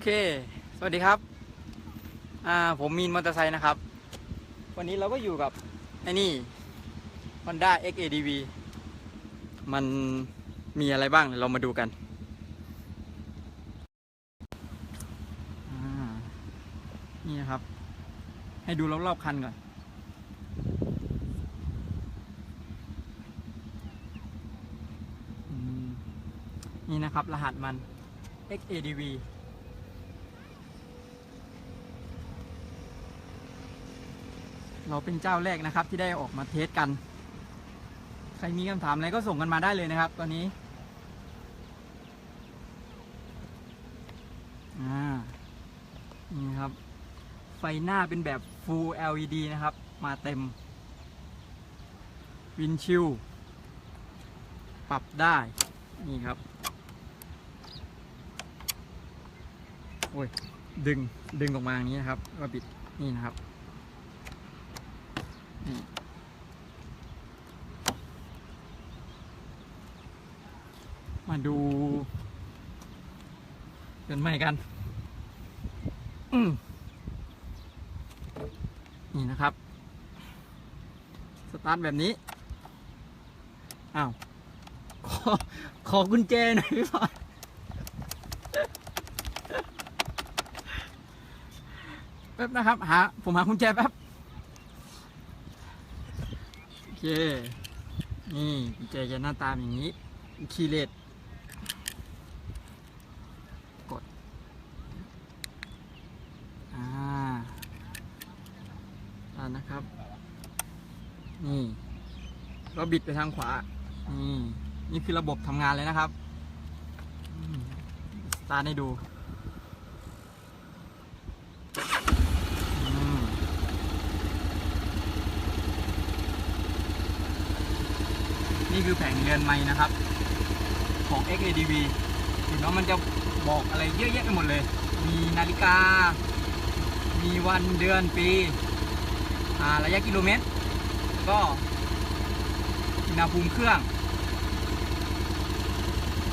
โอเค สวัสดีครับ อ่า ผมมีนมอเตอร์ไซค์นะครับ วันนี้เราก็อยู่กับไอ้นี่ Honda XADV มันมีอะไรบ้าง เรามาดูกัน นี่นะครับ ให้ดูรอบๆคันก่อน นี่นะครับ รหัสมัน XADV เราเป็นเจ้าแรกนะครับที่ได้ออกมาเทสกัน ใครมีคำถามอะไรก็ส่งกันมาได้เลยนะครับ ตอนนี้นี่ครับ ไฟหน้าเป็นแบบ Full LED นะครับ มาเต็ม วินชิลปรับได้ นี่ครับ โอ้ย ดึง ดึงออกมาอย่างนี้นะครับก็บิด นี่นะครับ มาดูเดินใหม่กันนี่นะครับ สตาร์ทแบบนี้ อ้าว ขอ ขอกุญแจหน่อยพี่บอแป๊บนะครับ หา ผมหากุญแจแป๊บ โอ เค นี่กุญแจจะหน้าตาอย่างนี้ คีย์เลสกด อ่าอ่านะครับ นี่ก็บิดไปทางขวา นี่ นี่คือระบบทำงานเลยนะครับ สตาร์ทให้ดูอืม นี่คือแผงเรือนไม้นะครับ ของ XADV เห็นว่ามันจะบอกอะไรเยอะแยะไปหมดเลย มีนาฬิกา มีวันเดือนปีระยะกิโลเมตร ก็อุณหภูมิเครื่อง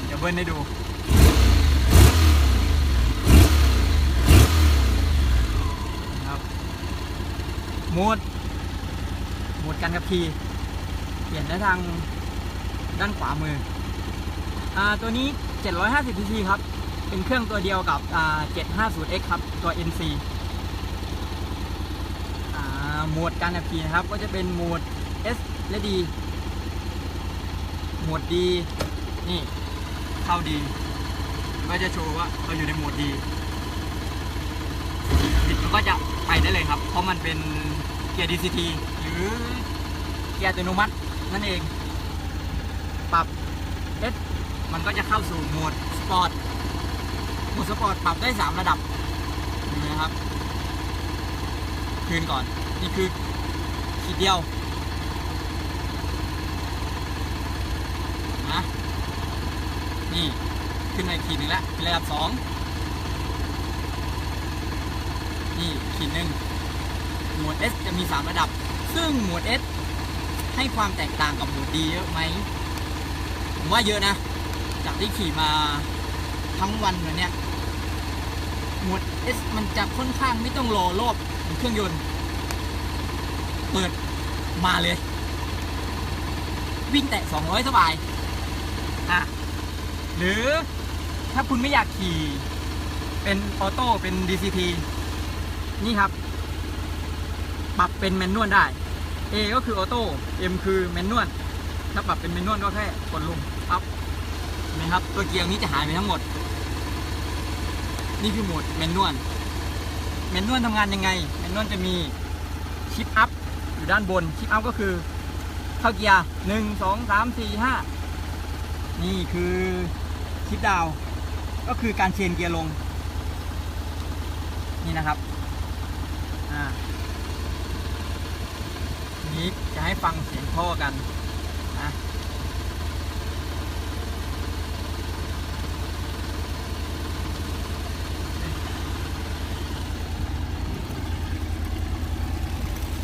เดี๋ยวเบิ้ลให้ดูนะครับโหมดโหมดการขับขี่เปลี่ยนได้ทาง ด้านขวามืออ่าตัวนี้ 750 cc ครับ เป็นเครื่องตัวเดียวกับอ่า 750X ครับ ตัว NC อ่าโหมดการขับขี่นะครับ ก็จะเป็นโหมด S และ D โหมด D นี่ เข้า D ก็จะโชว์ว่าเราอยู่ในโหมด D บิดมันก็จะไปได้เลยครับ เพราะมันเป็นเกียร์ DCT หรือเกียร์อัตโนมัตินั่นเอง มันก็จะเข้าสู่โหมดสปอร์ต โหมดสปอร์ตปรับได้ 3 ระดับนะครับ คืนก่อน นี่คือขีดเดียวนะนี่ขึ้นมาอีกขีดหนึ่งแล้วเป็นระดับ 2 นี่ขีดหนึ่งโหมด S จะมี 3 ระดับ ซึ่งโหมด S ให้ความแตกต่างกับโหมดดีเยอะไหม ผมว่าเยอะนะ จากที่ขี่มาทั้งวันเลยเนี่ยหมด S มันจะค่อนข้างไม่ต้องรอรอบเครื่องยนต์ เปิดมาเลย วิ่งแตะ 200 สบาย อะ หรือถ้าคุณไม่อยากขี่ เป็นออโต้เป็น DCT นี่ครับ ปรับเป็นแมนนวลได้ A ก็คือออโต้ M คือแมนนวลถ้าปรับเป็นแมนนวลก็แค่กดลงปั๊บ นไหมครับ ตัวเกียร์นี้จะหายไปทั้งหมด นี่คือโหมดแมนนวลแมนนวลทำงานยังไงแมนนวลจะมีชิปอัพอยู่ด้านบนชิปอัพก็คือเข้าเกียร์หนึ่งสองสามสี่ห้านี่คือชิปดาว ก็คือการเชนเกียร์ลง นี่นะครับอ่านี้จะให้ฟังเสียงท่อกันนะ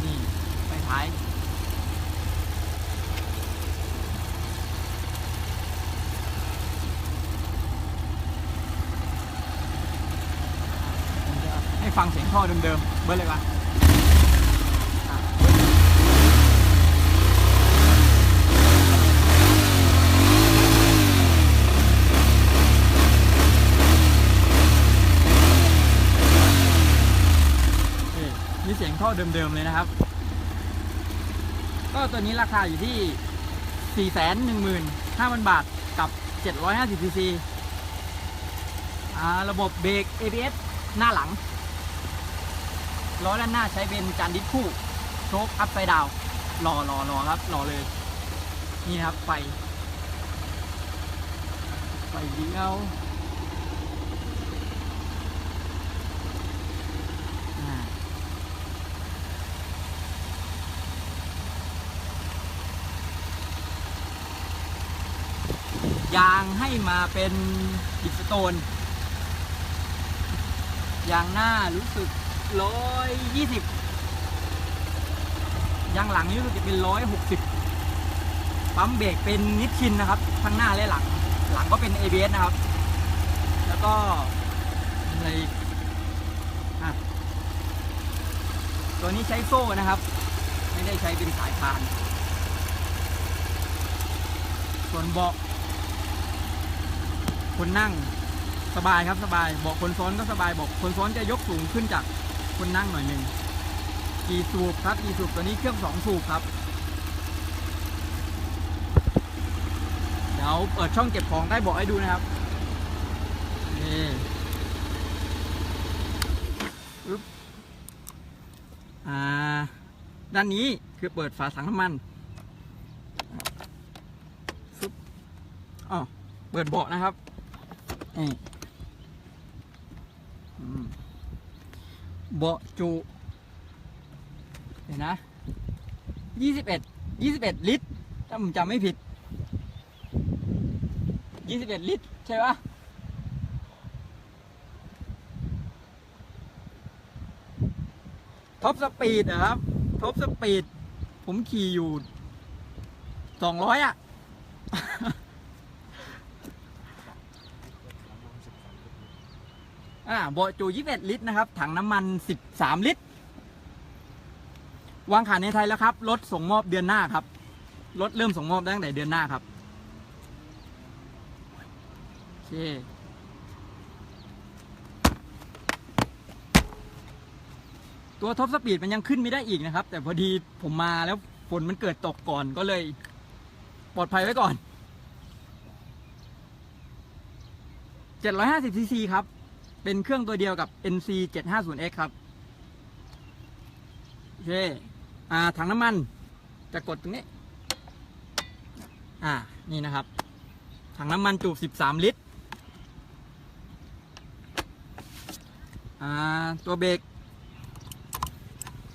นี่ไฟท้าย ฟังเสียง ท่อเดิมๆเบิร์เลยปะนี่มีเสียงท่อเดิมๆเลยนะครับ ก็ตัวนี้ราคาอยู่ที่ 415,000 บาทกับ 750 cc อ่าระบบเบรก ABS หน้าหลัง ล้อด้านหน้าใช้เป็นจานดิสคู่โชคอัพไซด์ดาวรอรอรอครับรอเลย นี่นะครับไฟไฟเลี้ยวอ่ายางให้มาเป็นบิสโตนยางหน้ารู้สึก ร้อยยี่สิบยางหลังนี่รู้สึกจะเป็นร้อยหกสิบปั๊มเบรกเป็นนิชชินนะครับทั้งหน้าและหลัง หลังก็เป็น ABS นะครับ แล้วก็อะไรอะตัวนี้ใช้โซ่นะครับ ไม่ได้ใช้เป็นสายพาน ส่วนเบาะคนนั่งสบายครับสบายเบอกคนซ้อนก็สบายเบอกคนซ้อนจะยกสูงขึ้นจาก คนนั่งหน่อยหนึ่งกี่สูบครับกี่สูบตัวนี้เครื่องสองสูบครับ เดี๋ยวเปิดช่องเก็บของได้บอกให้ดูนะครับ นี่ปึ๊บอ่า ด้านนี้คือเปิดฝาถังน้ำมันฟึบอ๋อเปิดเบาะนะครับนี่ อืม เบาะจุเห็นนะยี่สิบเอ็ดยี่สิบเอ็ดลิตร ถ้าผมจำไม่ผิดยี่สิบเอ็ดลิตร ใช่ปะท็อปสปีดนะครับท็อปสปีด ผมขี่อยู่สองร้อยอะ อ่าโบจู21 ลิตรนะครับ ถังน้ำมัน 13 ลิตร วางขายในไทยแล้วครับรถส่งมอบเดือนหน้าครับรถเริ่มส่งมอบตั้งแต่เดือนหน้าครับโอเคตัวท็อปสปีดมันยังขึ้นไม่ได้อีกนะครับ แต่พอดีผมมาแล้วฝนมันเกิดตกก่อนก็เลย ปลอดภัยไว้ก่อน750ซีซีครับ เป็นเครื่องตัวเดียวกับ NC 750X ครับโอเคอ่าถังน้ำมันจะกดตรงนี้ อ่า นี่นะครับ ถังน้ำมันจุ13 ลิตร อ่า ตัวเบรก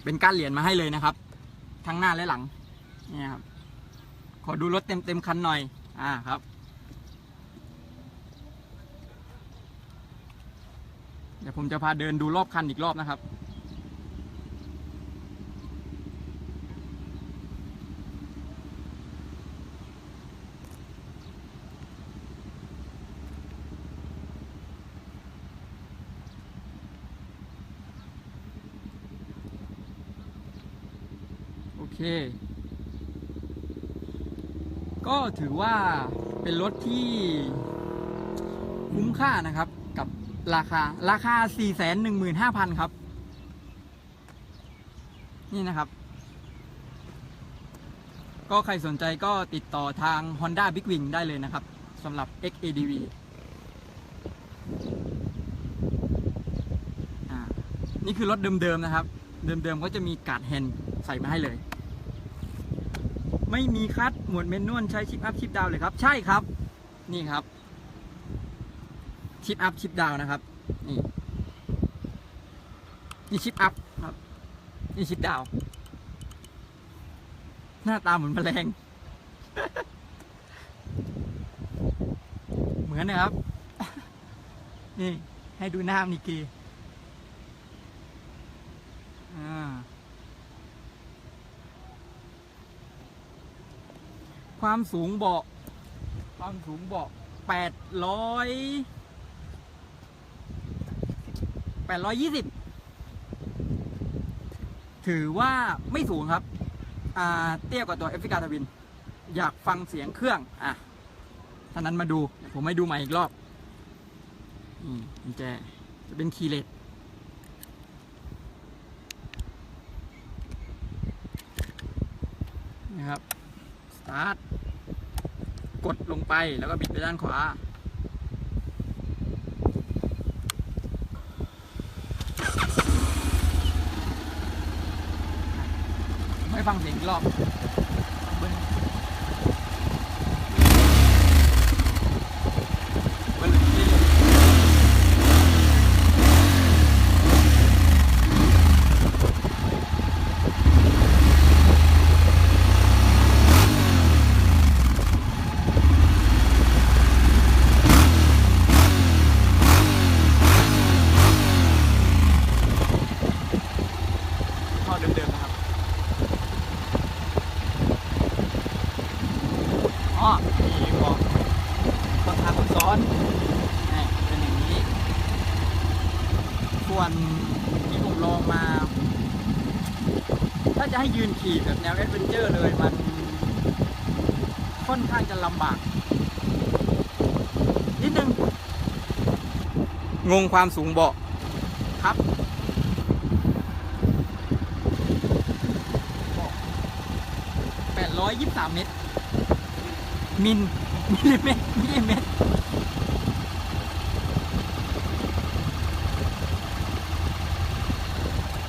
เป็นก้านเหรียญมาให้เลยนะครับ ทั้งหน้าและหลัง นี่ครับ ขอดูรถเต็มเต็มๆคันหน่อย อ่า ครับ เดี๋ยวผมจะพาเดินดูรอบคันอีกรอบนะครับ โอเค ก็ถือว่าเป็นรถที่คุ้มค่านะครับ ราคาราคา 415,000 ครับ นี่นะครับ ก็ใครสนใจก็ติดต่อทาง Honda Big Wing ได้เลยนะครับสำหรับ XADV นี่คือรถเดิมๆนะครับ เดิมๆก็จะมีการ์ดแฮนด์ใส่มาให้เลย ไม่มีคัดหมวดเมนนวลใช้ชิปอัพชิปดาวเลยครับ ใช่ครับ นี่ครับ ชิปอัพชิปดาวนะครับ นี่ นี่ชิปอัพครับ นี่ชิปดาว หน้าตาเหมือนแมลง เหมือนนะครับ นี่ให้ดูหน้ามันอีกทีอ่าความสูงเบาะ ความสูงเบาะแปดร้อย แปดร้อยยี่สิบถือว่าไม่สูงครับ อ่า เตี้ยกว่าตัวเอฟริกาทวิน อยากฟังเสียงเครื่อง อะท่านั้นมาดู ผมให้ดูใหม่อีกรอบนี่กุญแจจะเป็นคีเลสนะครับ สตาร์ท กดลงไปแล้วก็บิดไปด้านขวา ไม่ฟังเสียงอีก รอบเบิ้ลเบิ้ลเรื่อยๆท่อเดิมๆนะครับ อ๋อมีบอกคนทางคนซ้ อนเป็นอย่างนี้ ส่วนที่ผมลองมา ถ้าจะให้ยืนขี่แบบแนวแอดเวนเจอร์เลยมัน ค่อนข้างจะลำบาก นิดนึง งงความสูงเบาะครับ823 เมตร มิล มิลลิเมตรมิลลิเมตร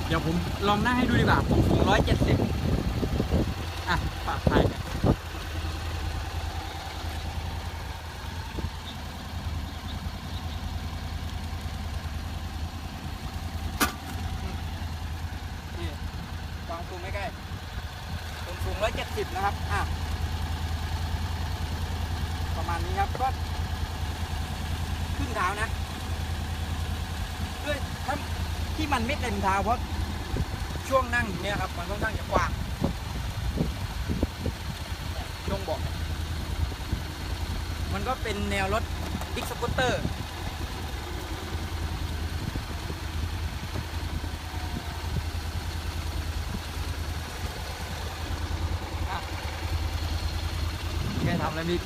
เดี๋ยวผมลองหนั่งให้ดูดีกว่า ผมสูงร้อยเจ็ดสิบอะปากไทยเนี่ยวางสูงไม่ใกล้ผมสูงร้อยเจ็ดสิบนะครับ อะ มาณนี้ครับก็ครึ่งเท้านะด้วยถ้าที่มันไม่เต็มเท้าเพราะช่วงนั่งอย่เนี้ยครับมันค่อนข้างจะกว้างช่วงบาะมันก็เป็นแนวรถบิ๊กสกูตเตอร์แกทำอะไรมิ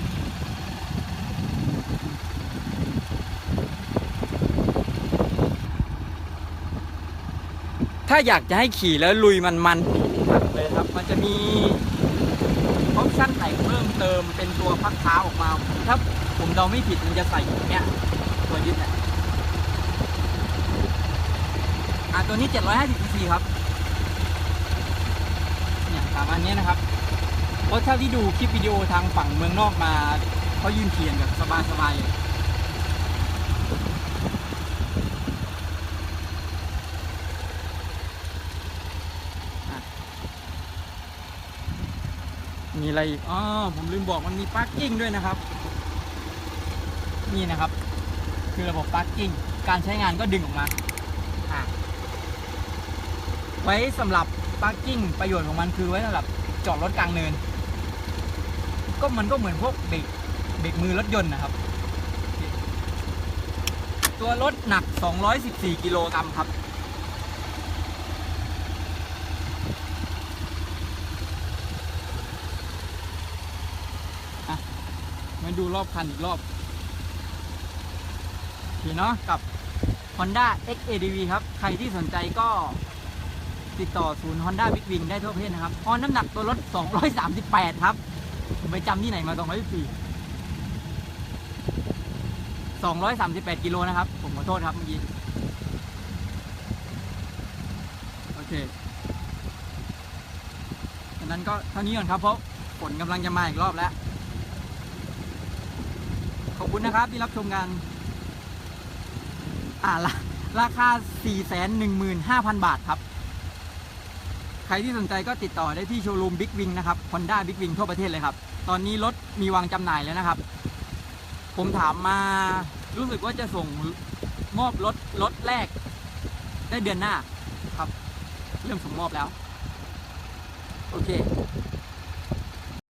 ถ้าอยากจะให้ขี่แล้วลุยมันมันเลยครับ มันจะมีออปชั่นแต่เพิ่มเติมเป็นตัวพักเท้าออกมา ถ้าผมเดาไม่ผิดมันจะใส่อย่างเนี้ยตัวยึดเนี่ยอะตัวนี้ 750 cc ครับ เนี่ยตามอันนี้นะครับ เพราะเท่าที่ดูคลิปวิดีโอทางฝั่งเมืองนอกมาเขายืนเขียนแบบสบายๆเลยอะ มีอะไรอีกอ๋อผมลืมบอกมันมีพาร์กิ้งด้วยนะครับ นี่นะครับ คือระบบพาร์กิ้งการใช้งานก็ดึงออกมาไว้สำหรับพาร์กิ้งประโยชน์ของมันคือไว้สำหรับจอดรถกลางเนิน ก็มันก็เหมือนพวกเบรกเบรกมือรถยนต์นะครับ ตัวรถหนัก 214 กิโลกรัมครับ อะ มา ดูรอบคันอีกรอบโอเคเนาะกับ Honda XADV ครับ ใครที่สนใจก็ติดต่อศูนย์ Honda Big Wing ได้ทั่วประเทศนะครับออนน้ำหนักตัวรถ 238 ครับผมไปจำที่ไหนมา 214 238 กิโลนะครับ ผมขอโทษครับเมื่อกี้ โอเคดังนั้นก็เท่านี้ก่อนครับ เพราะฝนกำลังจะมาอีกรอบแล้ว คุณนะครับที่รับชมกัน อ่าละราคา 415,000 บาทครับ ใครที่สนใจก็ติดต่อได้ที่โชว์รูมบิ๊กวิงนะครับ Honda Big Wing ทั่วประเทศเลยครับ ตอนนี้รถมีวางจำหน่ายแล้วนะครับ ผมถามมารู้สึกว่าจะส่งมอบรถรถแรก ได้เดือนหน้าครับ เริ่มส่งมอบแล้ว โอเค